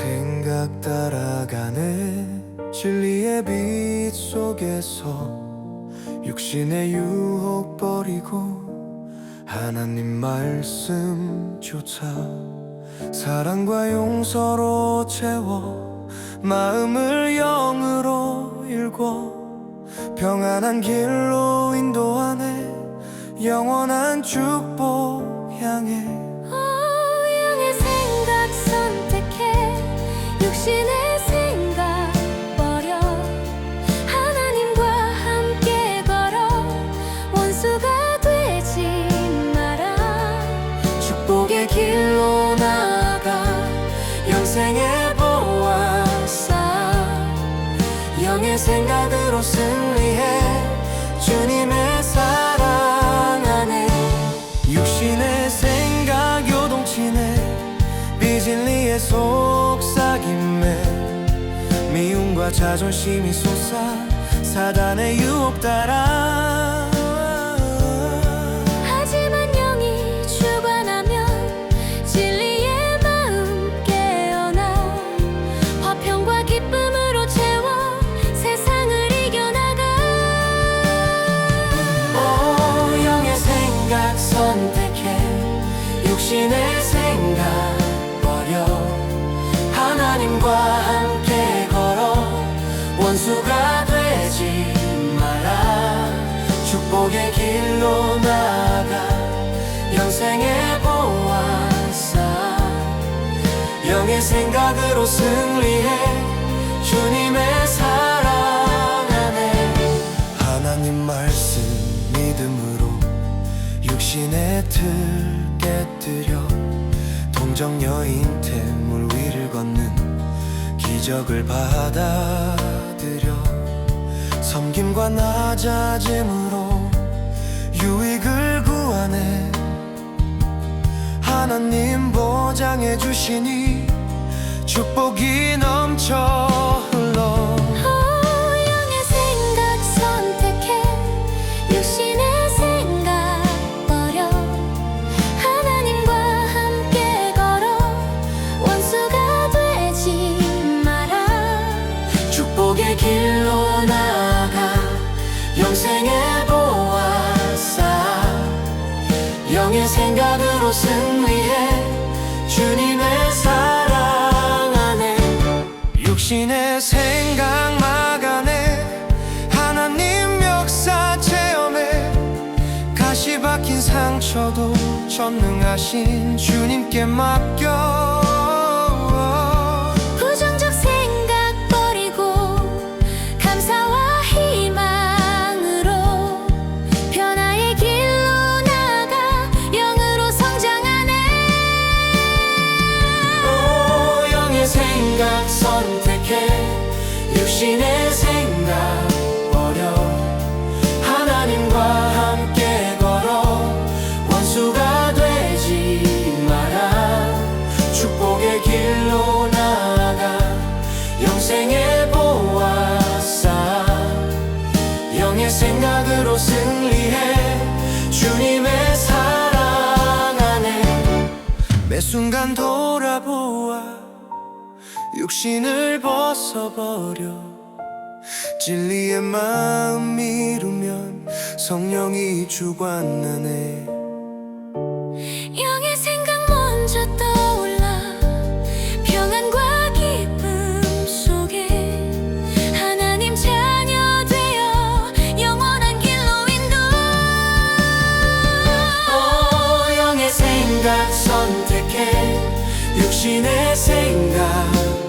생각 따라가네. 진리의 빛 속에서 육신의 유혹 버리고 하나님 말씀조차 사랑과 용서로 채워 마음을 영으로 일궈 평안한 길로 인도하네. 영원한 축복 향해 승리해 주님의 사랑 안에 육신의 생각 요동치네 비진리의 속삭임에 미움과 자존심이 솟아 사단의 유혹 따라 축복의 길로 나아가 영생의 쌓아 영의 생각으로 승리해 주님의 사랑 안에 하나님 말씀 믿음으로 육신의 틀 깨뜨려 동정 여인 태물 위를 걷는 기적을 받아들여 섬김과 낮아짐으로 유익을 구하네. 하나님 보장해 주시니 축복이 넘쳐 육신의 생각 막아내. 하나님 역사 체험해. 가시 박힌 상처도 전능하신 주님께 맡겨 선택 육신을 벗어버려. 진리의 마음 이루면 성령이 주관하네. 영의 생각 먼저 떠올라. 평안과 기쁨 속에 하나님 자녀 되어 영원한 길로 인도. 오 영의 생각 선택해. 육신의 생각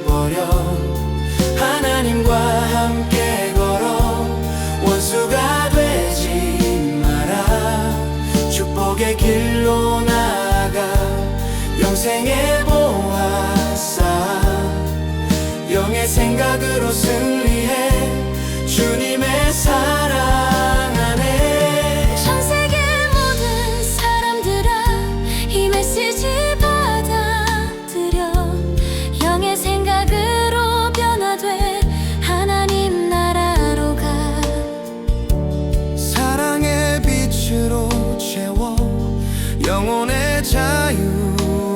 영혼의 자유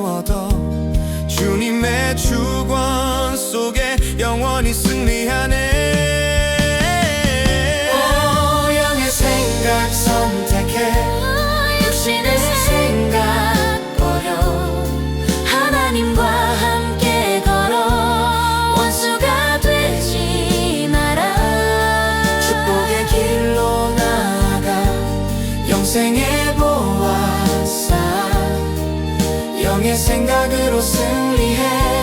얻어 주님 주님의 주권 속에 영원히 승 보화 쌓아 영의 생각으로 승리해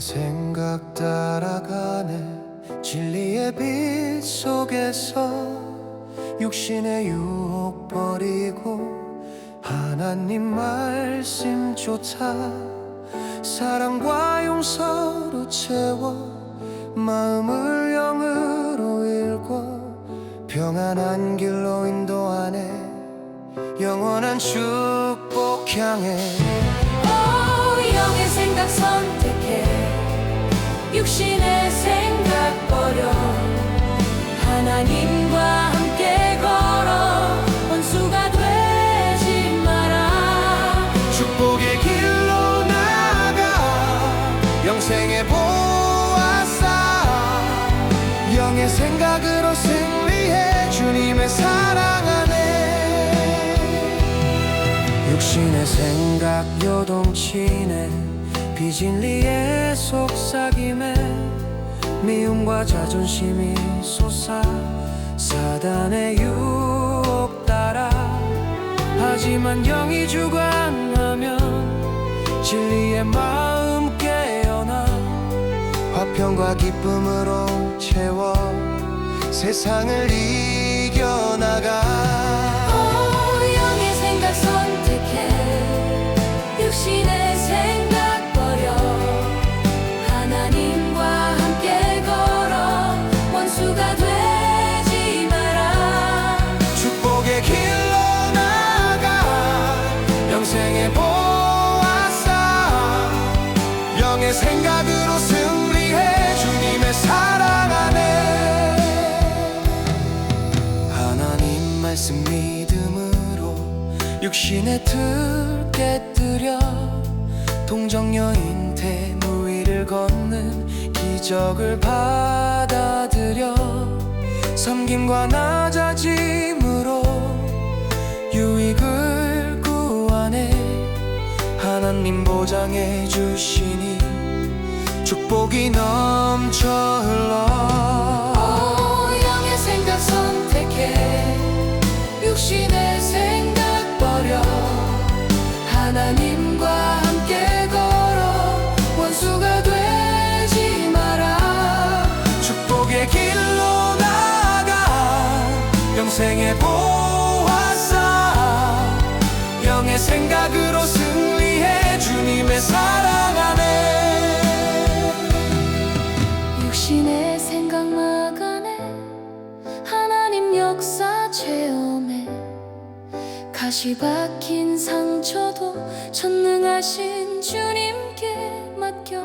생각 따라가네. 진리의 빛 속에서 육신의 유혹 버리고 하나님 말씀 쫓아 사랑과 용서로 채워 마음을 영으로 일궈 평안한 길로 인도하네. 영원한 축복 향해. 오 영의 생각 선택해 육신의 생각 버려. 하나님과 함께 걸어 원수가 되지 마라. 축복의 길로 나아가 영생의 보아 쌓아 영의 생각으로 승리해 주님의 사랑 안에 육신의 생각 요동치네 비진리의 속삭임에 미움과 자존심이 솟아 사단의 유혹 따라. 하지만 영이 주관하면 진리의 마음 깨어나 화평과 기쁨으로 채워 세상을 이겨나가 육신의 틀 깨뜨려 동정 여인 태무 위를 걷는 기적을 받아들여 섬김과 낮아짐으로 유익을 구하네. 하나님 보장해 주시니 축복이 넘쳐 흘러 사랑 안에 육신의 생각 막아내. 하나님 역사 체험해. 가시 박힌 상처도 전능하신 주님께 맡겨.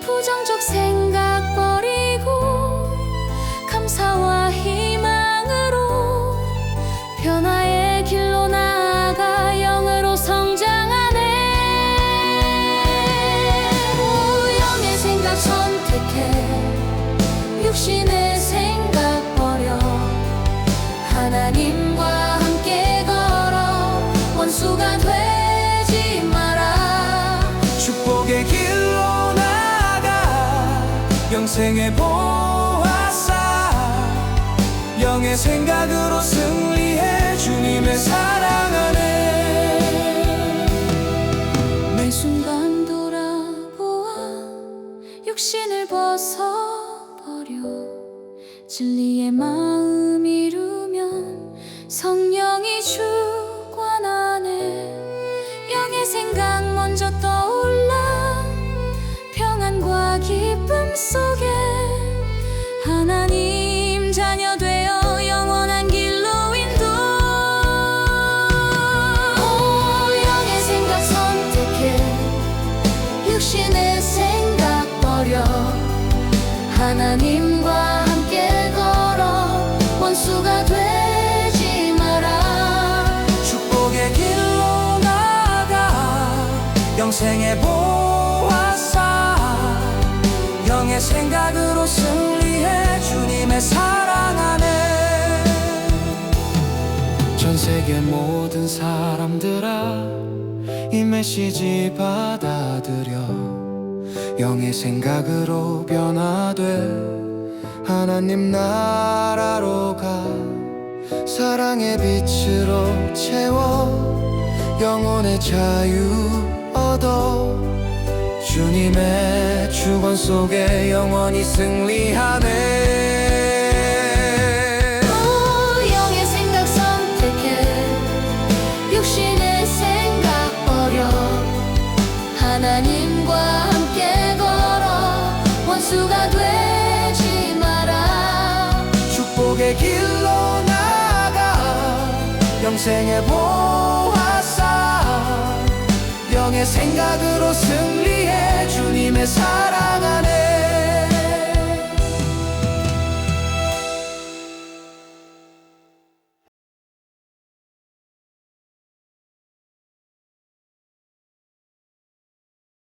부정적 생각 육신의 생각 버려. 하나님과 함께 걸어 원수가 되지 마라. 축복의 길로 나아가 영생의 보화 쌓아 영의 생각으로 승리해 주님의 사랑 안에 매 순간 돌아보아 육신을 벗어버려 진리의 마음 이루면 성령이 주관하네 영의 생각 먼저 떠올라 속에 하나님 자녀 되어 영원한 길로 인도. 영의 생각 선택해. 육신의 생각 버려. 하나님과 영생의 보화사 영의 생각으로 승리해 주님의 사랑 안에 전 세계 모든 사람들아 이 메시지 받아들여. 영의 생각으로 변화돼 하나님 나라로 가. 사랑의 빛으로 채워 영혼의 자유 얻어 주님의 주권 속에 영원히 승리하네. 오, 영의 생각 선택해 육신의 생각 버려 하나님과 함께 걸어 원수가 되지 마라. 축복의 길로 나가 영생의 보 내 생각으로 승리해 주님의 사랑 안에